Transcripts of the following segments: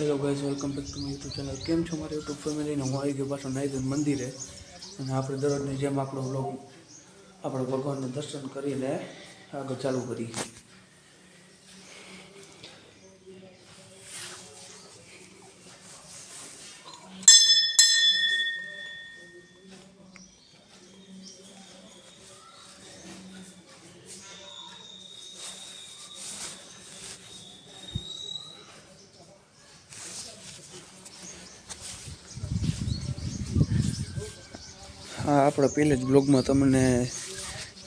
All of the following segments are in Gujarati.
Hello guys welcome back to my YouTube channel કેમ છો મારી યુટ્યુબ ફેમિલીને હું આવી ગયો પાછો નાઈદન મંદિરે. અને આપણે દરરોજની જેમ આપણો બ્લોગ આપણે ભગવાનનું દર્શન કરીને આગળ ચાલુ કરીએ. હા, આપણે પહેલા જ બ્લોગમાં તમને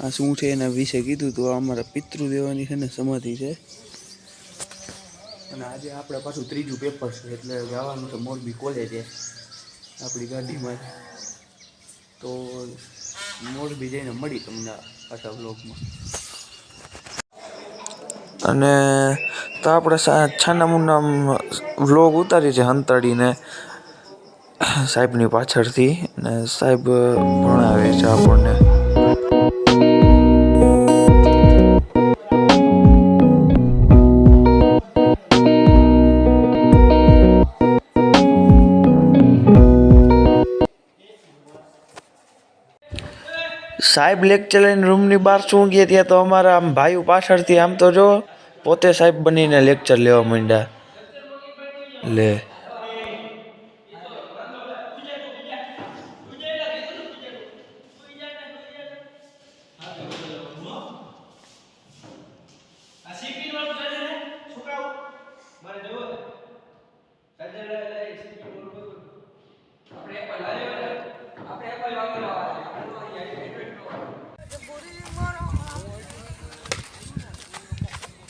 આ શું છે એના વિશે કીધું તો આ અમારા પિતૃદેવાની છે ને સમાધિ છે. અને આજે આપણે પાછું ત્રીજું પેપર છે, એટલે જવાનું છે મોરબી કોલેજે આપણી ગાડીમાં તો મોરબી જઈને મળી તમને પાછા બ્લોગમાં અને તો આપણે છાના મુન્ના વ્લોગ ઉતારી છે હંતાડીને. સાહેબની પાછળથી ને સાહેબ ભણાવે છે આપણને. સાહેબ લેક્ચર લઈને રૂમની બહાર શું ગયા ત્યાં તો અમારા આમ ભાઈઓ પાછળથી આમ તો જો, પોતે સાહેબ બનીને લેક્ચર લેવા માંડ્યા. લે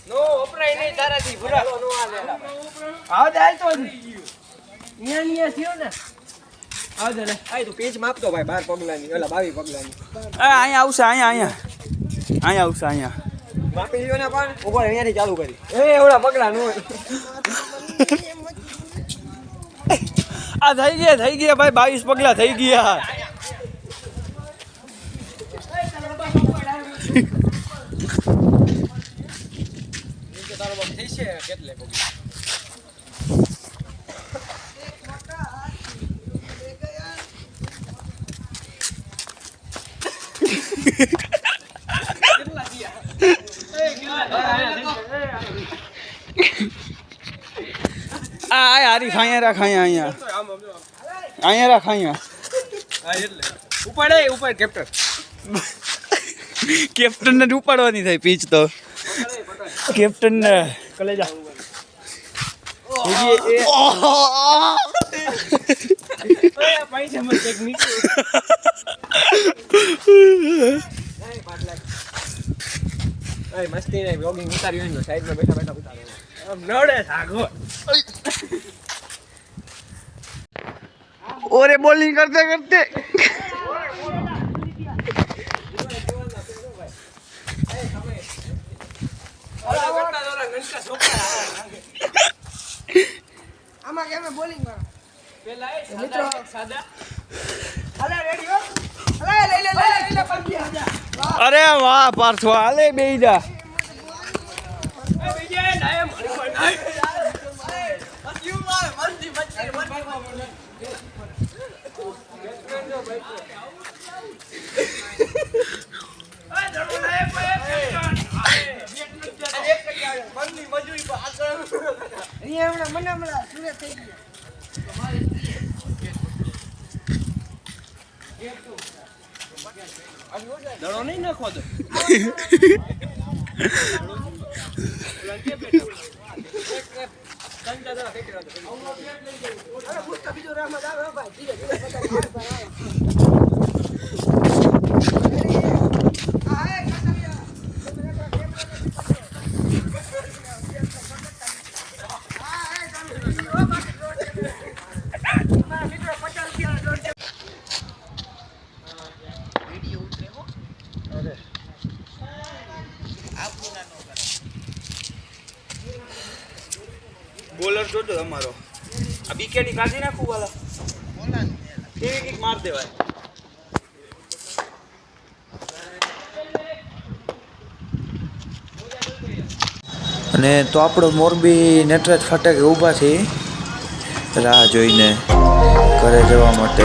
નો ભૂરા આવે તો નિયા નિયા થયો ને. આવજે ને આય તું પેજ માપતો ભાઈ 12 પગલાની ઓલા 22 પગલાની. અહીંયા આવશે અહીંયા અહીંયા. અહીંયા આવશે અહીંયા. માપી લ્યો ને પણ ઉપર અહીંયાથી ચાલુ કરી. એ ઓલા પગલા નો આ થઈ ગયા થઈ ગયા ભાઈ બાવીસ પગલા થઈ ગયા તારો બાપ થઈ છે કેટલે આ આ હારી ખાયા રાખ અહીંયા અહીંયા. અહીંયા રાખ અહીંયા. ઉપાડે ઉપાડ કેપ્ટન. કેપ્ટનને ઉપાડવાની થાય પીચ તો. કેપ્ટન ને કલેજા પૈસા મત ટેકનિક એ મસ્તી નહીં બ્લોગિંગ ઉતાર્યું ને બેઠા બેઠા ઉતારો આમ નડે સાગો ઓરે બોલિંગ કરતે કરતે આમાં કેમે બોલિંગ કરો મિત્રો સાદા અલે રેડી હો અલે લઈ લે લે લે પંખી આજા અરે વાહ પાર્થો હાલે બેઈ જા અહીંયા હમણાં મને હમણાં સુરત થઈ ગયા. દડો નહીં નાખો તો બીજો રમત આવે ભાઈ ધીરે ધીરે બધા હાથ પર આવે. આ હે કટરિયા. મારા મિત્રો પચાસ રૂપિયાનો દોઢ છે. બોલર જોજો તમારો. આ બીકેની કાઢી નાખું વાલા. કેવી કંઈક માર દેવાય. અને તો આપણો મોરબી નટરાજ ફાટકે ઊભા છે રાહ જોઈને ઘરે જવા માટે